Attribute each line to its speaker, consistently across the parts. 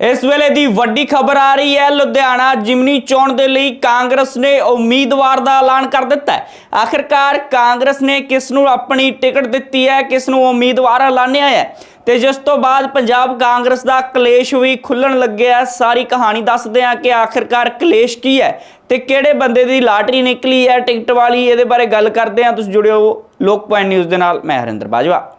Speaker 1: ਇਸ ਵੇਲੇ ਦੀ ਵੱਡੀ ਖਬਰ ਆ ਰਹੀ ਹੈ, ਲੁਧਿਆਣਾ ਜਿਮਨੀ ਚੋਣ ਦੇ ਲਈ ਕਾਂਗਰਸ ਨੇ ਉਮੀਦਵਾਰ ਦਾ ਐਲਾਨ ਕਰ ਦਿੱਤਾ ਹੈ। ਆਖਿਰਕਾਰ ਕਾਂਗਰਸ ਨੇ ਕਿਸ ਨੂੰ ਆਪਣੀ ਟਿਕਟ ਦਿੱਤੀ ਹੈ ਕਿਸ ਨੂੰ ਉਮੀਦਵਾਰ ਐਲਾਨਿਆ ਹੈ? ਤੇ ਜਿਸ ਤੋਂ ਬਾਅਦ ਪੰਜਾਬ ਕਾਂਗਰਸ ਦਾ ਕਲੇਸ਼ ਵੀ ਖੁੱਲਣ ਲੱਗਿਆ ਸਾਰੀ ਕਹਾਣੀ ਦੱਸਦੇ ਹਾਂ ਕਿ ਆਖਿਰਕਾਰ ਕਲੇਸ਼ ਕੀ ਹੈ ਤੇ ਕਿਹੜੇ ਬੰਦੇ ਦੀ ਲਾਟਰੀ ਨਿਕਲੀ ਹੈ। ਟਿਕਟ ਵਾਲੀ ਇਹਦੇ ਬਾਰੇ ਗੱਲ ਕਰਦੇ ਹਾਂ। ਤੁਸੀਂ ਜੁੜਿਓ ਲੋਕ ਪੁਆਇੰਟ ਨਿਊਜ਼ ਦੇ ਨਾਲ, ਮੈਂ ਹਰਿੰਦਰ ਬਾਜਵਾ।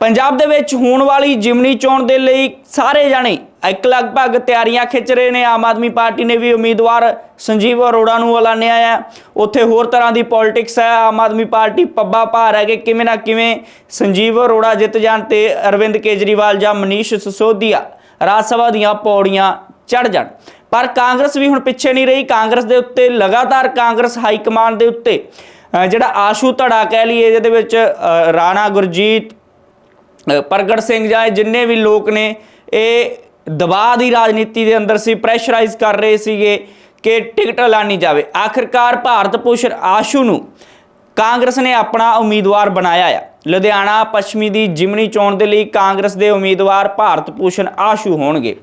Speaker 1: ਪੰਜਾਬ ਦੇ ਵਿੱਚ ਹੋਣ ਵਾਲੀ ਜਿਮਨੀ ਚੋਣ ਦੇ ਲਈ ਸਾਰੇ ਜਾਣੇ ਇੱਕ ਲਗਭਗ ਤਿਆਰੀਆਂ ਖਿੱਚ ਰਹੇ ਨੇ। ਆਮ ਆਦਮੀ ਪਾਰਟੀ ਨੇ ਵੀ ਉਮੀਦਵਾਰ ਸੰਜੀਵ ਅਰੋੜਾ ਨੂੰ ਐਲਾਨਿਆ ਹੈ। ਉੱਥੇ ਹੋਰ ਤਰ੍ਹਾਂ ਦੀ ਪੋਲਿਟਿਕਸ ਹੈ। ਆਮ ਆਦਮੀ ਪਾਰਟੀ ਪੱਬਾ ਭਾਰ ਹੈ ਕਿ ਕਿਵੇਂ ਨਾ ਕਿਵੇਂ ਸੰਜੀਵ ਅਰੋੜਾ ਜਿੱਤ ਜਾਣ ਤੇ ਅਰਵਿੰਦ ਕੇਜਰੀਵਾਲ ਜਾਂ ਮਨੀਸ਼ ਸਿਸੋਦੀਆ ਰਾਜ ਸਭਾ ਦੀਆਂ ਪੌੜੀਆਂ ਚੜ ਜਾਣ। ਪਰ ਕਾਂਗਰਸ ਵੀ ਹੁਣ ਪਿੱਛੇ ਨਹੀਂ ਰਹੀ। ਕਾਂਗਰਸ ਦੇ ਉੱਤੇ ਲਗਾਤਾਰ ਕਾਂਗਰਸ ਹਾਈ ਕਮਾਂਡ ਦੇ ਉੱਤੇ ਜਿਹੜਾ ਆਸ਼ੂ ਧੜਾ ਕਹਿ ਲਈਏ, ਜਿਹਦੇ ਵਿੱਚ ਰਾਣਾ ਗੁਰਜੀਤ ਪ੍ਰਗਟ ਸਿੰਘ ਜਾਂ ਜਿੰਨੇ ਵੀ ਲੋਕ ਨੇ, ਇਹ ਦਬਾਅ ਦੀ ਰਾਜਨੀਤੀ ਦੇ ਅੰਦਰ ਸੀ ਪ੍ਰੈਸ਼ਰਾਈਜ਼ ਕਰ ਰਹੇ ਸੀਗੇ ਕਿ ਟਿਕਟ ਐਲਾਨੀ ਜਾਵੇ। ਆਖਿਰਕਾਰ ਭਾਰਤ ਭੂਸ਼ਣ ਆਸ਼ੂ ਨੂੰ ਕਾਂਗਰਸ ਨੇ ਆਪਣਾ ਉਮੀਦਵਾਰ ਬਣਾਇਆ ਆ। ਲੁਧਿਆਣਾ, ਪੱਛਮੀ ਦੀ ਜਿਮਨੀ ਚੋਣ ਦੇ ਲਈ ਕਾਂਗਰਸ ਦੇ ਉਮੀਦਵਾਰ ਭਾਰਤ ਭੂਸ਼ਣ ਆਸ਼ੂ ਹੋਣਗੇ।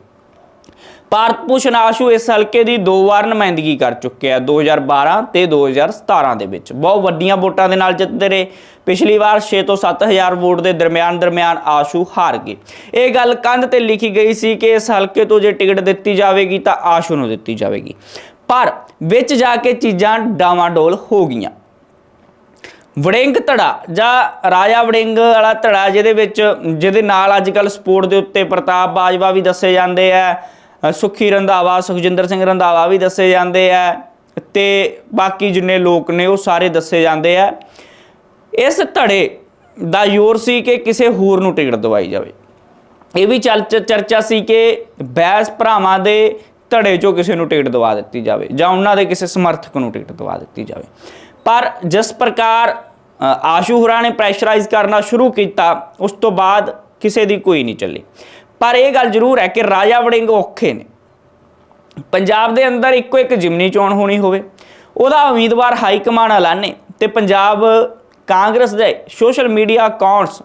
Speaker 1: ਭਾਰਤ ਭੂਸ਼ਣ ਆਸ਼ੂ ਇਸ ਹਲਕੇ ਦੀ ਦੋ ਵਾਰ ਨੁਮਾਇੰਦਗੀ ਕਰ ਚੁੱਕੇ ਆ 2012 ਤੇ 2017 ਦੇ ਵਿੱਚ। ਬਹੁਤ ਵੱਡੀਆਂ ਵੋਟਾਂ ਦੇ ਨਾਲ ਜਿੱਤਦੇ ਰਹੇ। ਪਿਛਲੀ ਵਾਰ 6 ਤੋਂ 7000 ਵੋਟ ਦੇ ਦਰਮਿਆਨ ਦਰਮਿਆਨ ਆਸ਼ੂ ਹਾਰ ਗਏ। ਇਹ ਗੱਲ ਕੰਧ ਤੇ ਲਿਖੀ ਗਈ ਸੀ ਕਿ ਇਸ ਹਲਕੇ ਤੋਂ ਜੇ ਟਿਕਟ ਦਿੱਤੀ ਜਾਵੇਗੀ ਤਾਂ ਆਸ਼ੂ ਨੂੰ ਦਿੱਤੀ ਜਾਵੇਗੀ। ਪਰ ਵਿੱਚ ਜਾ ਕੇ ਚੀਜ਼ਾਂ ਡਾਵਾਂਡੋਲ ਹੋ ਗਈਆਂ। ਵੜਿੰਗ ਧੜਾ ਜਾਂ ਰਾਜਾ ਵੜਿੰਗ ਵਾਲਾ ਧੜਾ ਜਿਹਦੇ ਵਿੱਚ, ਜਿਹਦੇ ਨਾਲ ਅੱਜ ਕੱਲ ਸਪੋਰਟ ਦੇ ਉੱਤੇ ਪ੍ਰਤਾਪ ਬਾਜਵਾ ਵੀ ਦੱਸੇ ਜਾਂਦੇ ਆ। ਸੁੱਖੀ ਰੰਧਾਵਾ ਸੁਖਜਿੰਦਰ ਸਿੰਘ ਰੰਧਾਵਾ ਵੀ ਦੱਸੇ ਜਾਂਦੇ ਆ ਤੇ ਬਾਕੀ ਜਿੰਨੇ ਲੋਕ ਨੇ ਉਹ ਸਾਰੇ ਦੱਸੇ ਜਾਂਦੇ ਆ। ਇਸ ਧੜੇ ਦਾ ਜ਼ੋਰ ਸੀ ਕਿ ਕਿਸੇ ਹੋਰ ਨੂੰ ਟਿਕਟ ਦਵਾਈ ਜਾਵੇ। ਇਹ ਵੀ ਚੱਲ ਚਰਚਾ ਸੀ ਕਿ ਬੈਸ ਭਰਾਵਾਂ ਦੇ ਧੜੇ ਚੋਂ ਕਿਸੇ ਨੂੰ ਟਿਕਟ ਦਵਾ ਦਿੱਤੀ ਜਾਵੇ ਜਾਂ ਉਹਨਾਂ ਦੇ ਕਿਸੇ ਸਮਰਥਕ ਨੂੰ ਟਿਕਟ ਦਵਾ ਦਿੱਤੀ ਜਾਵੇ। ਪਰ ਜਿਸ ਪ੍ਰਕਾਰ ਅ, ਆਸ਼ੂ ਹੁਰਾਂ ਨੇ ਪ੍ਰੈਸ਼ਰਾਈਜ਼ ਕਰਨਾ ਸ਼ੁਰੂ ਕੀਤਾ ਉਸ ਤੋਂ ਬਾਅਦ ਕਿਸੇ ਦੀ ਕੋਈ ਨਹੀਂ ਚੱਲੀ। ਪਰ ਇਹ ਗੱਲ ਜ਼ਰੂਰ ਹੈ ਕਿ ਰਾਜਾ ਵੜਿੰਗ ਔਖੇ ਨੇ। ਪੰਜਾਬ ਦੇ ਅੰਦਰ ਇੱਕੋ ਇੱਕ ਜਿਮਨੀ ਚੋਣ ਹੋਣੀ ਹੋਵੇ, ਉਹਦਾ ਉਮੀਦਵਾਰ ਹਾਈ ਕਮਾਂਡ ਐਲਾਨੇ ਤੇ ਪੰਜਾਬ ਕਾਂਗਰਸ ਦੇ ਸੋਸ਼ਲ ਮੀਡੀਆ ਅਕਾਊਂਟਸ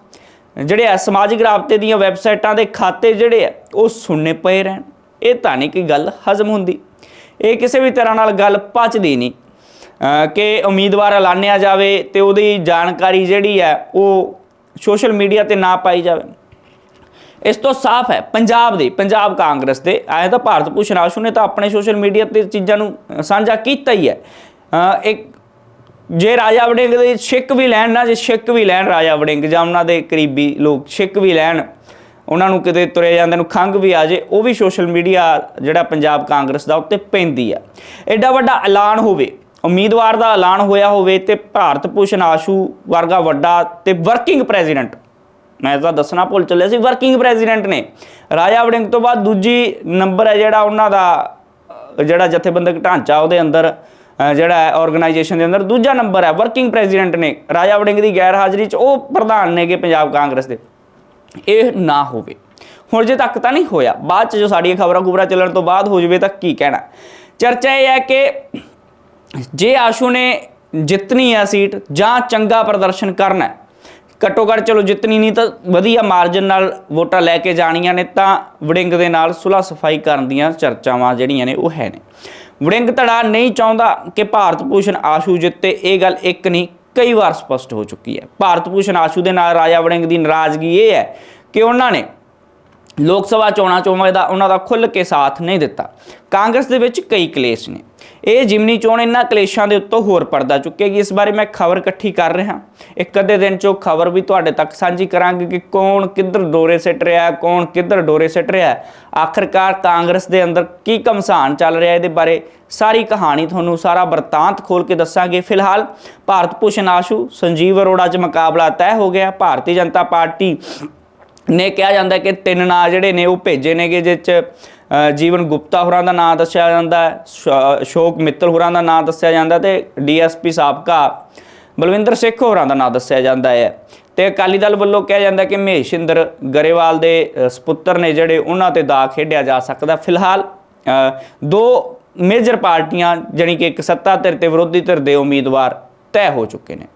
Speaker 1: ਜਿਹੜੇ ਆ, ਸਮਾਜਿਕ ਰਾਬਤੇ ਦੀਆਂ ਵੈਬਸਾਈਟਾਂ ਦੇ ਖਾਤੇ ਜਿਹੜੇ ਆ, ਉਹ ਸੁਣਨੇ ਪਏ ਰਹਿਣ। ਇਹ ਤਾਂ ਨਹੀਂ ਕਿ ਗੱਲ ਹਜ਼ਮ ਹੁੰਦੀ। ਇਹ ਕਿਸੇ ਵੀ ਤਰ੍ਹਾਂ ਨਾਲ ਗੱਲ ਪਚਦੀ ਨਹੀਂ। ਕਿ ਉਮੀਦਵਾਰ ਐਲਾਨਿਆ ਜਾਵੇ ਤੇ ਉਹਦੀ ਜਾਣਕਾਰੀ ਜਿਹੜੀ ਹੈ ਉਹ ਸੋਸ਼ਲ ਮੀਡੀਆ ਤੇ ਨਾ ਪਾਈ ਜਾਵੇ। ਇਸ ਤੋਂ ਸਾਫ਼ ਹੈ, ਪੰਜਾਬ ਦੇ, ਪੰਜਾਬ ਕਾਂਗਰਸ ਦੇ। ਆਏ ਤਾਂ ਭਾਰਤ ਭੂਸ਼ਣ ਆਸ਼ੂ ਨੇ ਤਾਂ ਆਪਣੇ ਸੋਸ਼ਲ ਮੀਡੀਆ ਤੇ ਚੀਜ਼ਾਂ ਨੂੰ ਸਾਂਝਾ ਕੀਤਾ ਹੀ ਹੈ। ਇੱਕ, ਜੇ ਰਾਜਾ ਵੜਿੰਗ ਦੇ ਛਿੱਕ ਵੀ ਲੈਣ ਨਾ, ਜੇ ਛਿੱਕ ਵੀ ਲੈਣ ਰਾਜਾ ਵੜਿੰਗ ਜਾਂ ਉਹਨਾਂ ਦੇ ਕਰੀਬੀ ਲੋਕ ਛਿੱਕ ਵੀ ਲੈਣ, ਉਹਨਾਂ ਨੂੰ ਕਿਤੇ ਤੁਰੇ ਜਾਂਦੇ ਨੂੰ ਖੰਗ ਵੀ ਆ ਜੇ, ਉਹ ਵੀ ਸੋਸ਼ਲ ਮੀਡੀਆ ਜਿਹੜਾ ਪੰਜਾਬ ਕਾਂਗਰਸ ਦਾ ਉੱਤੇ ਪੈਂਦੀ ਆ। ਐਡਾ ਵੱਡਾ ਐਲਾਨ ਹੋਵੇ, ਉਮੀਦਵਾਰ ਦਾ ਐਲਾਨ ਹੋਇਆ ਹੋਵੇ ਤੇ ਭਾਰਤ ਭੂਸ਼ਣ ਆਸ਼ੂ ਵਰਗਾ ਵੱਡਾ ਤੇ ਵਰਕਿੰਗ ਪ੍ਰੈਜ਼ੀਡੈਂਟ ਮੈਂ ਤਾਂ ਦੱਸਣਾ ਭੁੱਲ ਚੱਲਿਆ ਸੀ ਵਰਕਿੰਗ ਪ੍ਰੈਜ਼ੀਡੈਂਟ ਨੇ। ਰਾਜਾ ਵੜਿੰਗ ਤੋਂ ਬਾਅਦ ਦੂਜੀ ਨੰਬਰ ਹੈ ਜਿਹੜਾ ਉਹਨਾਂ ਦਾ ਜਿਹੜਾ ਜਥੇਬੰਦਕ ਢਾਂਚਾ ਉਹਦੇ ਅੰਦਰ ਜਿਹੜਾ ਹੈ ਆਰਗੇਨਾਈਜੇਸ਼ਨ ਦੇ ਅੰਦਰ ਦੂਜਾ ਨੰਬਰ ਹੈ ਵਰਕਿੰਗ ਪ੍ਰੈਜ਼ੀਡੈਂਟ ਨੇ। ਰਾਜਾ ਵੜਿੰਗ ਦੀ ਗੈਰ ਹਾਜ਼ਰੀ 'ਚ ਉਹ ਪ੍ਰਧਾਨ ਨੇਗੇ ਪੰਜਾਬ ਕਾਂਗਰਸ ਦੇ। ਇਹ ਨਾ ਹੋਵੇ। ਹੁਣ ਜੇ ਤੱਕ ਤਾਂ ਨਹੀਂ ਹੋਇਆ, ਬਾਅਦ 'ਚ ਜੋ ਸਾਡੀਆਂ ਖਬਰਾਂ ਖੁਬਰਾਂ ਚੱਲਣ ਤੋਂ ਬਾਅਦ ਹੋ ਜਵੇ ਤਾਂ ਕੀ ਕਹਿਣਾ? ਚਰਚਾ ਇਹ ਹੈ ਕਿ ਜੇ ਆਸ਼ੂ ਨੇ ਜਿੱਤਣੀ ਹੈ ਸੀਟ ਜਾਂ ਚੰਗਾ ਪ੍ਰਦਰਸ਼ਨ ਕਰਨਾ ਹੈ ਘੱਟੋ ਘੱਟ ਚਲੋ ਜਿੱਤਣੀ ਨਹੀਂ ਤਾਂ ਵਧੀਆ ਮਾਰਜਨ ਨਾਲ ਵੋਟਾਂ ਲੈ ਕੇ ਜਾਣੀਆਂ ਨੇ ਤਾਂ ਵੜਿੰਗ ਦੇ ਨਾਲ ਸੁਲਾ ਸਫ਼ਾਈ ਕਰਨ ਦੀਆਂ ਚਰਚਾਵਾਂ ਜਿਹੜੀਆਂ ਨੇ ਉਹ ਹੈ ਨੇ। ਵੜਿੰਗ ਧੜਾ ਨਹੀਂ ਚਾਹੁੰਦਾ ਕਿ ਭਾਰਤ ਭੂਸ਼ਣ ਆਸ਼ੂ ਜਿੱਤੇ, ਇਹ ਗੱਲ ਇੱਕ ਨਹੀਂ, ਕਈ ਵਾਰ ਸਪਸ਼ਟ ਹੋ ਚੁੱਕੀ ਹੈ। ਭਾਰਤ ਭੂਸ਼ਣ ਆਸ਼ੂ ਦੇ ਨਾਲ ਰਾਜਾ ਵੜਿੰਗ ਦੀ ਨਾਰਾਜ਼ਗੀ ਇਹ ਹੈ ਕਿ ਉਹਨਾਂ ਨੇ ਲੋਕ ਸਭਾ ਚੋਣਾਂ ਚੋਣਾਂ ਦਾ ਉਹਨਾਂ ਦਾ ਖੁੱਲ੍ਹ ਕੇ ਸਾਥ ਨਹੀਂ ਦਿੱਤਾ। ਕਾਂਗਰਸ ਦੇ ਵਿੱਚ ਕਈ ਕਲੇਸ਼ ਨੇ। ਇਹ ਜਿਮਨੀ ਚੋਣ ਇਹਨਾਂ ਕਲੇਸ਼ਾਂ ਦੇ ਉੱਤੋਂ ਹੋਰ ਪਰਦਾ ਚੁੱਕੇਗੀ। ਇਸ ਬਾਰੇ ਮੈਂ ਖਬਰ ਇਕੱਠੀ ਕਰ ਰਿਹਾ। ਇੱਕ ਅੱਧੇ ਦਿਨ ਚੋਂ ਖਬਰ ਵੀ ਤੁਹਾਡੇ ਤੱਕ ਸਾਂਝੀ ਕਰਾਂਗੇ ਕਿ ਕੌਣ ਕਿੱਧਰ ਡੋਰੇ ਸਿੱਟ ਰਿਹਾ, ਕੌਣ ਕਿੱਧਰ ਡੋਰੇ ਸਿੱਟ ਰਿਹਾ। ਆਖਰਕਾਰ ਕਾਂਗਰਸ ਦੇ ਅੰਦਰ ਕੀ ਕਮਸਾਨ ਚੱਲ ਰਿਹਾ ਇਹਦੇ ਬਾਰੇ ਸਾਰੀ ਕਹਾਣੀ ਤੁਹਾਨੂੰ ਸਾਰਾ ਵਰਤਾਂਤ ਖੋਲ ਕੇ ਦੱਸਾਂਗੇ। ਫਿਲਹਾਲ ਭਾਰਤ ਭੂਸ਼ਣ ਆਸ਼ੂ, ਸੰਜੀਵ ਅਰੋੜਾ 'ਚ ਮੁਕਾਬਲਾ ਤੈਅ ਹੋ ਗਿਆ। ਭਾਰਤੀ ਜਨਤਾ ਪਾਰਟੀ ਨੇ ਕਿਹਾ ਜਾਂਦਾ ਕਿ ਤਿੰਨ ਨਾਂ ਜਿਹੜੇ ਨੇ ਉਹ ਭੇਜੇ ਨੇਗੇ ਜਿਸ ਚ ਜੀਵਨ ਗੁਪਤਾ ਹੋਰਾਂ ਦਾ ਨਾਮ ਦੱਸਿਆ ਜਾਂਦਾ ਹੈ ਸ਼- ਅਸ਼ੋਕ ਮਿੱਤਲ ਹੋਰਾਂ ਦਾ ਨਾਮ ਦੱਸਿਆ ਜਾਂਦਾ ਤੇ ਡੀਐਸਪੀ ਸਾਬਕਾ ਬਲਵਿੰਦਰ ਸਿੱਖ ਹੋਰਾਂ ਦਾ ਨਾਮ ਦੱਸਿਆ ਜਾਂਦਾ ਹੈ। ਤੇ ਅਕਾਲੀ ਦਲ ਵੱਲੋਂ ਕਿਹਾ ਜਾਂਦਾ ਕਿ ਮਹੇਸ਼ਿੰਦਰ ਗਰੇਵਾਲ ਦੇ ਅ, ਸਪੁੱਤਰ ਨੇ ਜਿਹੜੇ ਉਹਨਾਂ ਤੇ ਦਾ ਖੇਡਿਆ ਜਾ ਸਕਦਾ। ਫਿਲਹਾਲ ਦੋ ਮੇਜਰ ਪਾਰਟੀਆਂ ਜਾਣੀ ਕਿ ਇੱਕ ਸੱਤਾ ਧਿਰ ਤੇ ਵਿਰੋਧੀ ਧਿਰ ਦੇ ਉਮੀਦਵਾਰ ਤੈਅ ਹੋ ਚੁੱਕੇ ਨੇ।